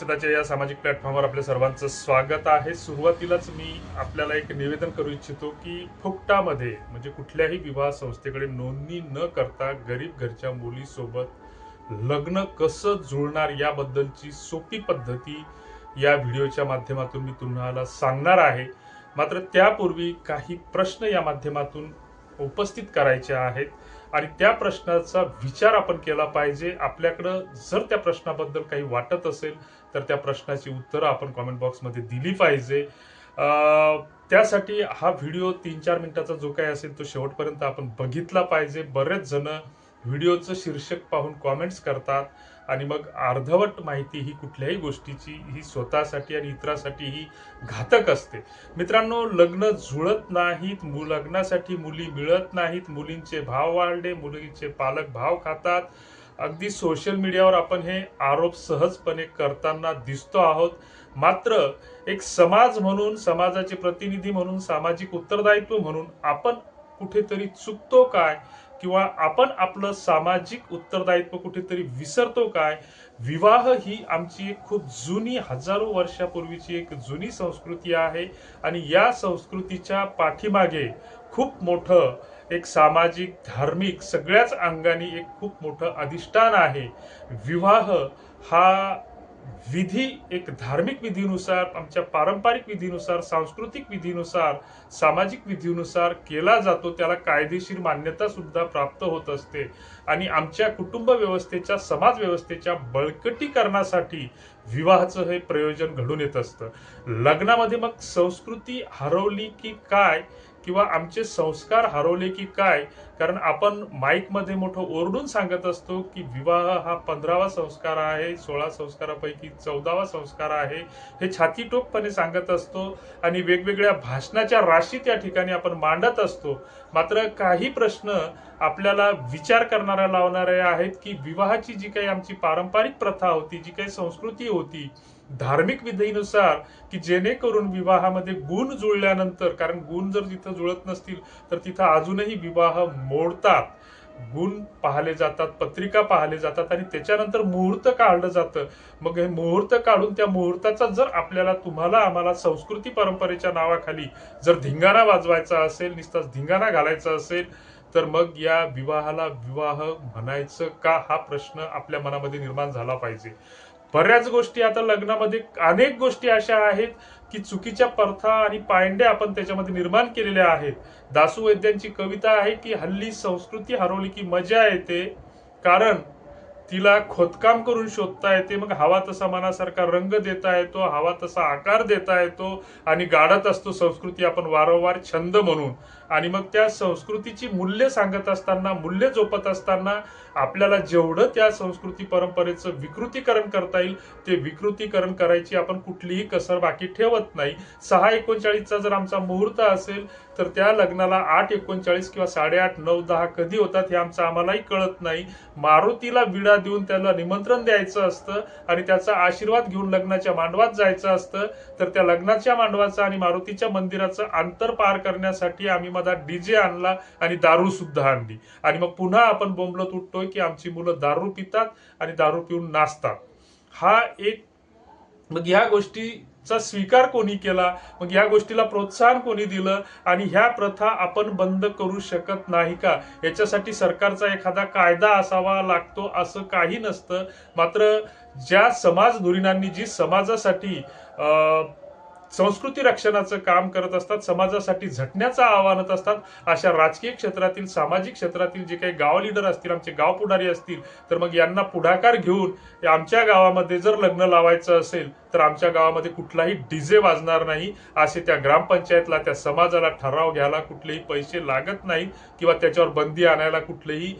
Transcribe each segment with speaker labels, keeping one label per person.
Speaker 1: साक्षरताच्या या सामाजिक प्लॅटफॉर्मवर आपल्या सर्वांचं स्वागत आहे. सुरुवातीलाच मी आपल्याला एक निवेदन करू इच्छितो की फुकटामध्ये म्हणजे कुठल्याही विवाह संस्थेकडे नोंदणी न करता गरीब घरच्या मुलीसोबत लग्न कसं जुळणार याबद्दलची सोपी पद्धती या व्हिडिओच्या माध्यमातून मी तुम्हाला सांगणार आहे. मात्र त्यापूर्वी काही प्रश्न या माध्यमातून उपस्थित करायचे आहेत आणि त्या प्रश्नाचा विचार आपण केला पाहिजे. आपल्याकडं जर त्या प्रश्नाबद्दल काही वाटत असेल तर त्या प्रश्नाची उत्तरं आपण कॉमेंट बॉक्समध्ये दिली पाहिजे. त्यासाठी हा व्हिडिओ तीन चार मिनिटाचा जो काही असेल तो शेवटपर्यंत आपण बघितला पाहिजे. बरेच जण व्हिडिओचं शीर्षक पाहून कॉमेंट्स करतात आणि मग अर्धवट माहिती ही कुठल्याही गोष्टीची ही स्वतःसाठी आणि इतरासाठी ही घातक असते. मित्रांनो लग्न जुळत नाहीत मु लग्नासाठी मुली मिळत नाहीत मुलींचे भाव वाढले मुलींचे पालक भाव खातात. अगदी सोशल मीडियावर आपण हे आरोप सहजपणे करताना दिसतो आहोत. मात्र एक समाज म्हणून समाजाचे प्रतिनिधी म्हणून सामाजिक उत्तरदायित्व म्हणून आपण कुठेतरी चुकतो काय? किंवा आपण आपलं सामाजिक उत्तरदायित्व कुठेतरी विसरतो काय? विवाह ही आमची एक खूप जुनी हजारो वर्षापूर्वीची एक जुनी संस्कृती आहे. आणि या संस्कृतीच्या पाठीमागे खूप मोठं एक सामाजिक धार्मिक सगळ्याच अंगाने एक खूप मोठं अधिष्ठान आहे. विवाह हा विधी एक धार्मिक विधीनुसार आमच्या पारंपरिक विधीनुसार सांस्कृतिक विधीनुसार सामाजिक विधीनुसार केला जातो. त्याला कायदेशीर मान्यता सुद्धा प्राप्त होत असते. आणि आमच्या कुटुंब व्यवस्थेच्या समाज व्यवस्थेच्या बळकटीकरणासाठी विवाहाचं हे प्रयोजन घडून येत असतं. लग्नामध्ये मग संस्कृती हरवली की काय? किंवा आमचे संस्कार हरवले की काय? कारण आपण माईकमध्ये मोठं ओरडून सांगत असतो की विवाह हा पंधरावा संस्कार आहे सोळा संस्कारापैकी चौदावा संस्कार आहे. हे छातीटोकपणे सांगत असतो आणि वेगवेगळ्या भाषणाच्या राशी त्या ठिकाणी आपण मांडत असतो. मात्र काही प्रश्न आपल्याला विचार करणाऱ्या लावणारे आहेत की विवाहाची जी काही आमची पारंपरिक प्रथा होती जी काही संस्कृती होती धार्मिक विधीनुसार की जेणेकरून विवाहामध्ये गुण जुळल्यानंतर कारण गुण जर तिथं जुळत नसतील तर तिथं अजूनही विवाह मोडतात. गुण पाहिले जातात पत्रिका पाहिले जातात आणि त्याच्यानंतर मुहूर्त काढलं जातं. मग हे मुहूर्त काढून त्या मुहूर्ताचा जर आपल्याला तुम्हाला आम्हाला संस्कृती परंपरेच्या नावाखाली जर धिंगाणा वाजवायचा असेल नुसताच धिंगाणा घालायचा असेल तर मग या विवाहाला विवाह म्हणायचं का? हा प्रश्न आपल्या मनामध्ये निर्माण झाला पाहिजे. बऱ्याच गोष्टी आता लग्नामध्ये अनेक गोष्टी अशा आहेत. की चुकीच्या प्रथा आणि पायंड्या आपण त्याच्यामध्ये निर्माण केलेल्या आहेत. दासू वैद्यांची कविता आहे की हल्ली संस्कृती हरवली की मजा येते कारण तिला खोदकाम करून शोधता येते. मग हवा तसा मनासारखा रंग देता येतो हवा तसा आकार देता येतो आणि गाडत असतो संस्कृती. आपण वारंवार छंद म्हणून. आणि मग त्या संस्कृतीची मूल्य सांगत असताना मूल्य जोपत असताना आपल्याला जेवढं त्या संस्कृती परंपरेचं विकृतीकरण करता येईल ते विकृतीकरण करायची आपण कुठलीही कसर बाकी ठेवत नाही. सहा एकोणचाळीसचा जर आमचा मुहूर्त असेल तर त्या लग्नाला आठ एकोणचाळीस किंवा साडेआठ नऊ दहा कधी होतात हे आमचं आम्हालाही कळत नाही. मारुतीला विडा देऊन त्याला निमंत्रण द्यायचं असतं आणि त्याचा आशीर्वाद घेऊन लग्नाच्या मांडवात जायचं असतं. तर त्या लग्नाच्या मांडवाचं आणि मारुतीच्या मंदिराचं अंतर पार करण्यासाठी आम्ही माझा डीजे आणला आणि दारू सुद्धा आणली. आणि मग पुन्हा आपण बोंबलत उठतोय की आमची मुलं दारू पितात आणि दारू पिऊन नाचतात. हा एक मग ह्या गोष्टीचा स्वीकार कोणी केला? मग या गोष्टीला प्रोत्साहन कोणी दिलं? आणि ह्या प्रथा आपण बंद करू शकत नाही का? याच्यासाठी सरकारचा एखादा कायदा असावा लागतो असं काही नसतं. मात्र ज्या समाज धुरीणांनी जी समाजासाठी अं, संस्कृती रक्षणाचं काम करत असतात समाजासाठी झटण्याचं आव्हानत असतात. अशा राजकीय क्षेत्रातील सामाजिक क्षेत्रातील जे काही गाव लीडर असतील आमचे गाव पुढारी असतील तर मग यांना पुढाकार घेऊन आमच्या गावामध्ये जर लग्न लावायचं असेल तर आमच्या गावामध्ये कुठलाही डीजे वाजणार नाही. असे त्या ग्रामपंचायतला त्या समाजाला ठराव घ्यायला कुठलेही पैसे लागत नाहीत किंवा त्याच्यावर बंदी आणायला कुठलेही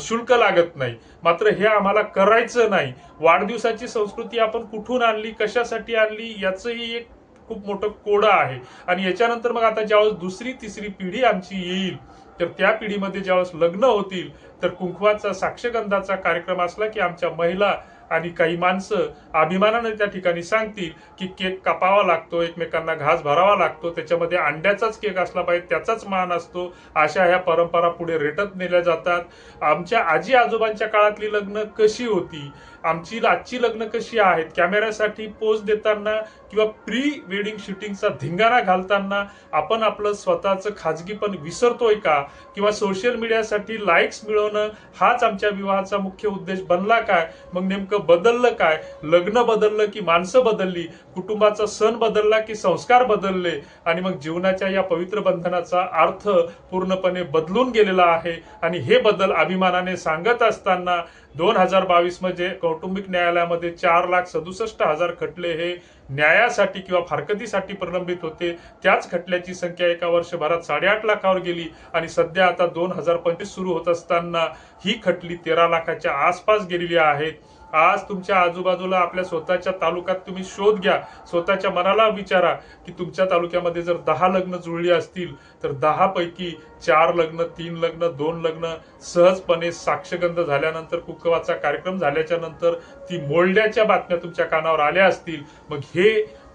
Speaker 1: शुल्क लागत नाही. मात्र हे आम्हाला करायचं नाही. वाढदिवसाची संस्कृती आपण कुठून आणली कशासाठी आणली याचंही एक खूप मोठं कोडं आहे. आणि याच्यानंतर मग आता ज्यावेळेस दुसरी तिसरी पिढी आमची येईल तर त्या पिढीमध्ये ज्यावेळेस लग्न होतील तर कुंकवाचा साक्षगंधाचा कार्यक्रम असला की आमच्या महिला आणि काही माणसं अभिमानाने त्या ठिकाणी सांगतील की केक कापावा लागतो एकमेकांना घास भरावा लागतो त्याच्यामध्ये अंड्याचाच केक असला पाहिजे त्याचाच मान असतो अशा ह्या परंपरा पुढे रेटत नेल्या जातात. आमच्या आजी आजोबांच्या काळातली लग्न कशी होती? आमची आजची लग्न कशी आहेत? कॅमेऱ्यासाठी पोज देताना किंवा प्री वेडिंग शूटिंगचा धिंगाणा घालताना आपण आपलं स्वतःचं खाजगीपण विसरतोय का? किंवा सोशल मीडियासाठी लाईक्स मिळवणं हाच आमच्या विवाहाचा मुख्य उद्देश बनला काय? मग नेमकं बदललं काय? लग्न बदललं की माणसं बदलली? कुटुंबाचा सण बदलला की संस्कार बदलले? आणि मग जीवनाच्या या पवित्र बंधनाचा अर्थ पूर्णपणे बदलून गेलेला आहे. आणि हे बदल अभिमानाने सांगत असताना दोन हजार बावीसमध्ये कौटुंबिक न्यायालयामध्ये चार लाख सदुसष्ट हजार खटले हे न्यायासाठी किंवा फारकतीसाठी प्रलंबित होते. त्याच खटल्याची संख्या एका वर्षभरात साडेआठ लाखावर गेली आणि सध्या आता दोन हजार पंचवीस सुरू होत असताना ही खटली तेरा लाखाच्या आसपास गेलेली आहेत आज तुमच्या आजूबाजूला आपल्या स्वतःच्या तालुक्यात तुम्ही शोध घ्या. स्वतःच्या मनाला विचारा की तुमच्या तालुक्यामध्ये जर दहा लग्न जुळली असतील तर दहा पैकी चार लग्न तीन लग्न दोन लग्न सहजपणे साक्षगंध झाल्यानंतर कुकवाचा कार्यक्रम झाल्याच्यानंतर ती मोडल्याच्या बातम्या तुमच्या कानावर आल्या असतील. मग हे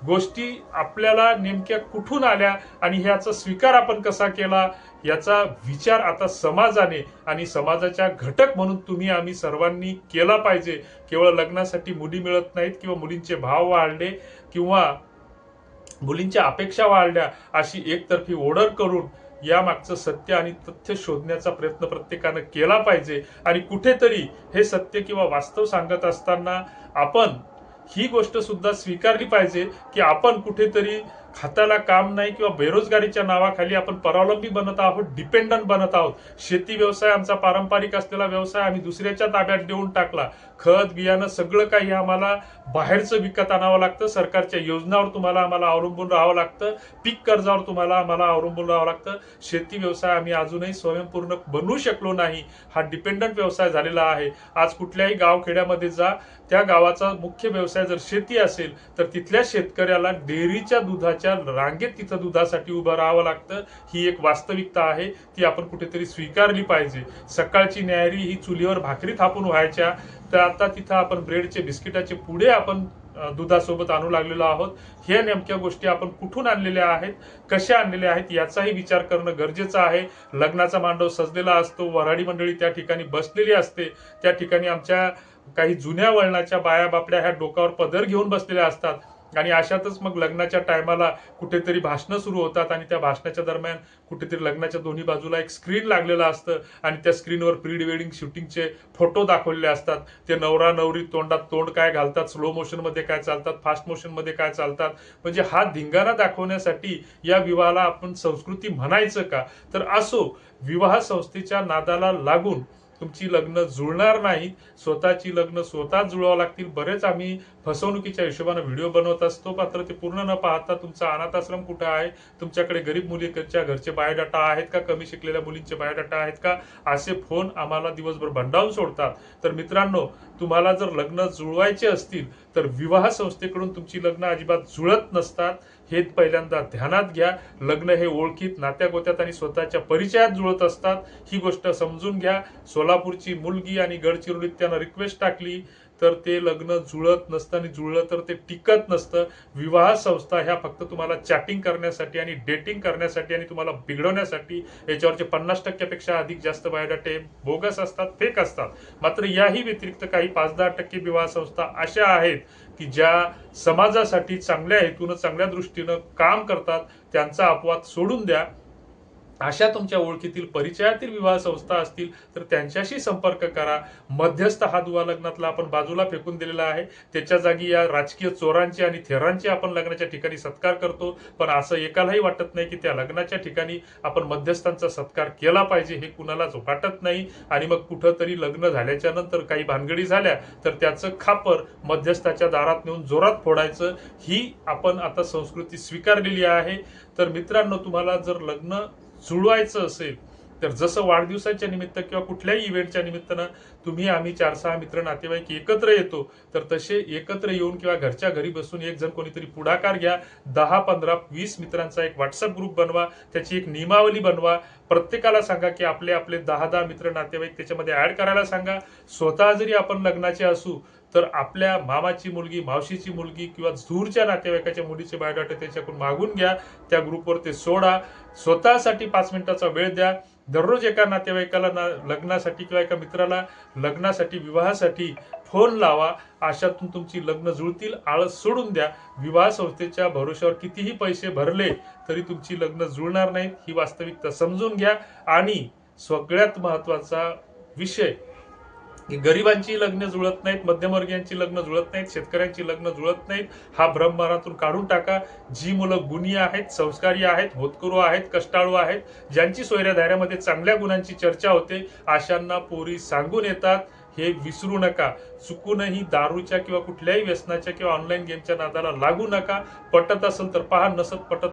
Speaker 1: गोष्टी आपल्याला नेमक्या कुठून आल्या आणि ह्याचा स्वीकार आपण कसा केला याचा विचार आता समाजाने आणि समाजाच्या घटक म्हणून तुम्ही आम्ही सर्वांनी केला पाहिजे. केवळ लग्नासाठी मुली मिळत नाहीत किंवा मुलींचे भाव वाढले किंवा मुलींच्या अपेक्षा वाढल्या अशी एकतर्फी ओढर करून या मागचं सत्य आणि तथ्य शोधण्याचा प्रयत्न प्रत्येकानं केला पाहिजे. आणि कुठेतरी हे सत्य किंवा वास्तव सांगत असताना आपण ही गोष्ट सुद्धा स्वीकारली पाहिजे की आपण कुठेतरी हाताला काम नाही किंवा बेरोजगारीच्या नावाखाली आपण परावलंबी बनत आहोत डिपेंडंट बनत आहोत. शेती व्यवसाय आमचा पारंपरिक असलेला व्यवसाय आम्ही दुसऱ्याच्या ताब्यात देऊन टाकला. खत बियाणं सगळं काही आम्हाला बाहेरचं विकत आणावं लागतं. सरकारच्या योजनावर तुम्हाला आम्हाला अवलंबून राहावं लागतं. पीक कर्जावर तुम्हाला आम्हाला अवलंबून राहावं लागतं. शेती व्यवसाय आम्ही अजूनही स्वयंपूर्ण बनवू शकलो नाही. हा डिपेंडंट व्यवसाय झालेला आहे. आज कुठल्याही गावखेड्यामध्ये जा. त्या गावाचा मुख्य व्यवसाय जर शेती असेल तर तिथल्या शेतकऱ्याला डेअरीच्या दुधाच्या रांगेत तिथं दुधासाठी उभं राहावं लागतं. ही एक वास्तविकता आहे. ती आपण कुठेतरी स्वीकारली पाहिजे. सकाळची न्यायरी ही चुलीवर भाकरी थापून व्हायच्या. तर आता तिथं आपण ब्रेडचे बिस्किटाचे पुढे आपण दुधासोबत आणू लागलेलो आहोत. ह्या नेमक्या गोष्टी आपण कुठून आणलेल्या आहेत? कशा आणलेल्या आहेत? याचाही विचार करणं गरजेचं आहे. लग्नाचा मांडव सजलेला असतो. वऱ्हाडी मंडळी त्या ठिकाणी बसलेली असते. त्या ठिकाणी आमच्या काही जुन्या वळणाच्या बाया बापड्या ह्या डोक्यावर पदर घेऊन बसलेल्या असतात. आणि अशातच मग लग्नाच्या टायमाला कुठेतरी भाषणं सुरू होतात आणि त्या भाषणाच्या दरम्यान कुठेतरी लग्नाच्या दोन्ही बाजूला एक स्क्रीन लागलेलं असतं आणि त्या स्क्रीनवर प्री वेडिंग शूटिंगचे फोटो दाखवलेले असतात. ते नवरा नवरी तोंडात तोंड काय घालतात स्लो मोशनमध्ये काय चालतात फास्ट मोशनमध्ये काय चालतात म्हणजे हा धिंगाणा दाखवण्यासाठी या विवाहाला आपण संस्कृती म्हणायचं का? तर असो विवाह संस्थेच्या नादाला लागून तुमची लग्न जुळणार नाही स्वतःची लग्न स्वतः जुळवावं लागतील. बरेच आम्ही फसवणुकीच्या हिशोबानं व्हिडिओ बनवत असतो मात्र ते पूर्ण न पाहता तुमचा अनाथ आश्रम कुठं आहे? तुमच्याकडे गरीब मुलीच्या घरचे बायोडाटा आहेत का? कमी शिकलेल्या मुलींचे बायोडाटा आहेत का? असे फोन आम्हाला दिवसभर भंडावून सोडतात. तर मित्रांनो तुम्हाला जर लग्न जुळवायचे असतील तर विवाह संस्थेकडून तुमची लग्न अजिबात जुळत नसतात. हे पहिल्यांदा ध्यानात घ्या. लग्न हे ओळखीत नात्यागोत्यात आणि स्वतःच्या परिचयात जुळत असतात. ही गोष्ट समजून घ्या. सोलापूरची मुलगी आणि गडचिरोलीत त्यानं रिक्वेस्ट टाकली. तर ते लग्न जुळत नसतं आणि जुळलं तर ते टिकत नसतं. विवाह संस्था ह्या फक्त तुम्हाला चॅटिंग करण्यासाठी आणि डेटिंग करण्यासाठी आणि तुम्हाला बिघडवण्यासाठी याच्यावरचे पन्नास टक्क्यापेक्षा अधिक जास्त बायोडाटे बोगस असतात फेक असतात. मात्र याही व्यतिरिक्त काही पाच दहा टक्के विवाह संस्था अशा आहेत की ज्या समाजासाठी चांगल्या हेतूनं चांगल्या दृष्टीनं काम करतात त्यांचा अपवाद सोडून द्या. अशा तुमच्या ओळखीतील परिचयातील विवाह संस्था असतील तर त्यांच्याशी संपर्क करा. मध्यस्थ हा दुवा लग्नातला आपण बाजूला फेकून दिलेला आहे. त्याच्या जागी या राजकीय चोरांची आणि थेरांची आपण लग्नाच्या ठिकाणी सत्कार करतो. पण असं एकालाही वाटत नाही की त्या लग्नाच्या ठिकाणी आपण मध्यस्थांचा सत्कार केला पाहिजे हे कुणालाच वाटत नाही. आणि मग कुठंतरी लग्न झाल्याच्यानंतर काही भानगडी झाल्या तर त्याचं खापर मध्यस्थाच्या दारात नेऊन जोरात फोडायचं ही आपण आता संस्कृती स्वीकारलेली आहे. तर मित्रांनो तुम्हाला जर लग्न जुळवायचं असेल तर जसं वाढदिवसाच्या निमित्त किंवा कुठल्याही इव्हेंटच्या निमित्तानं तुम्ही आम्ही चार सहा मित्र नातेवाईक एकत्र येतो तर तसे एकत्र येऊन किंवा घरच्या घरी बसून एक जण कोणीतरी पुढाकार घ्या. दहा पंधरा वीस मित्रांचा एक व्हॉट्सअप ग्रुप बनवा त्याची एक नियमावली बनवा. प्रत्येकाला सांगा की आपले आपले दहा दहा मित्र नातेवाईक त्याच्यामध्ये ऍड करायला सांगा. स्वतः जरी आपण लग्नाचे असू तर आपल्या मामाची मुलगी मावशीची मुलगी किंवा दूरच्या नातेवाईकाच्या मुलीचे बायोडाटे त्याच्याकडून मागून घ्या. त्या ग्रुपवर ते सोडा. स्वतःसाठी पाच मिनिटाचा वेळ द्या. दररोज एका नातेवाईकाला ना लग्नासाठी किंवा एका मित्राला लग्नासाठी विवाहासाठी फोन लावा. अशातून तुमची लग्न जुळतील. आळस सोडून द्या. विवाह संस्थेच्या भरोश्यावर कितीही पैसे भरले तरी तुमची लग्न जुळणार नाहीत ही वास्तविकता समजून घ्या. आणि सगळ्यात महत्त्वाचा विषय गरिबांची लग्न जुळत नाहीत मध्यमवर्गीयांची लग्न जुळत नाहीत शेतकऱ्यांची लग्न जुळत नाहीत हा भ्रम मनातून काढून टाका. जी मुलं गुणी आहेत संस्कारी आहेत होतकरू आहेत कष्टाळू आहेत ज्यांची सोयऱ्या धाऱ्यामध्ये चांगल्या गुणांची चर्चा होते अशांना पोरी सांगून येतात. हे विसरू नका. चुकूनही दारूच्या किंवा कुठल्याही व्यसनाच्या किंवा ऑनलाईन गेमच्या नादाला लागू नका. पटत असेल तर पहा नसत पटत